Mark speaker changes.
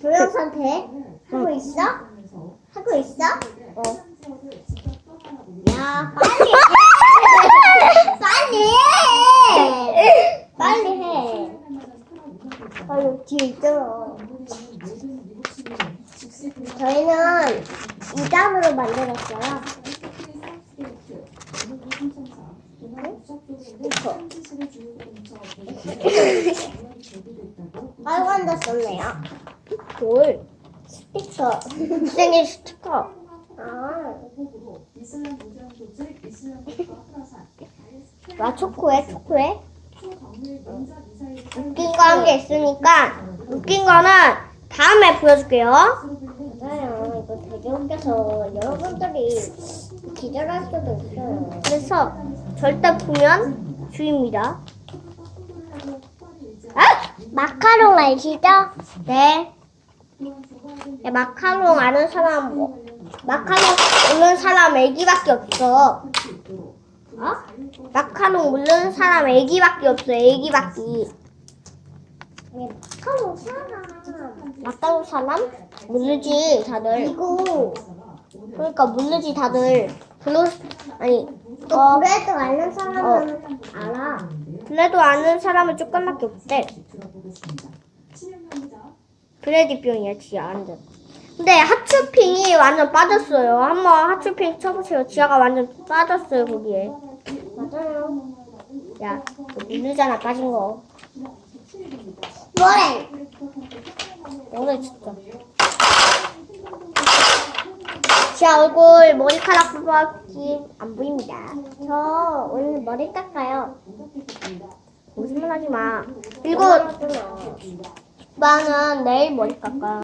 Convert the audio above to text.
Speaker 1: 동영상태 하고 있어? 하고 있어? 어. 야 빨리 해. 빨리 해. 빨리 해. 빨리 뒤에 있잖아. 저희는 2단으로 만들었어요. 빨간도 썼네요. 뭘? 스티커. 생일 스티커. 아. 나 초코해, 초코해? 웃긴 거한개 있으니까 웃긴 거는 다음에 보여줄게요. 맞아요. 이거 되게 웃겨서 여러분들이 기절할 수도 있어요. 그래서 절대 보면 주입니다. 아! 마카롱 아시죠? 네. 야, 마카롱 아는 사람 뭐? 마카롱 모르는 사람 애기밖에 없어. 어? 마카롱 모르는 사람 애기밖에 없어. 애기밖에. 마카롱 사람. 마카롱 사람? 모르지 다들. 이거. 그러니까 모르지 다들. 블루 아니. 어, 그래도 아는 사람은 알아. 그래도 아는 사람은 조금밖에 없대. 브레디병이야, 지아 완전. 근데 하츄핑이 완전 빠졌어요. 한번 하츄핑 쳐보세요. 지아가 완전 빠졌어요, 거기에. 맞아요. 야, 너 모르잖아, 빠진 거. 뭐래? 오늘 진짜. 지아 얼굴 머리카락 뽑았기 안 보입니다. 저 오늘 머리 깎아요. 거짓말 하지 마. 그리고 나는 내일 머리 깎아.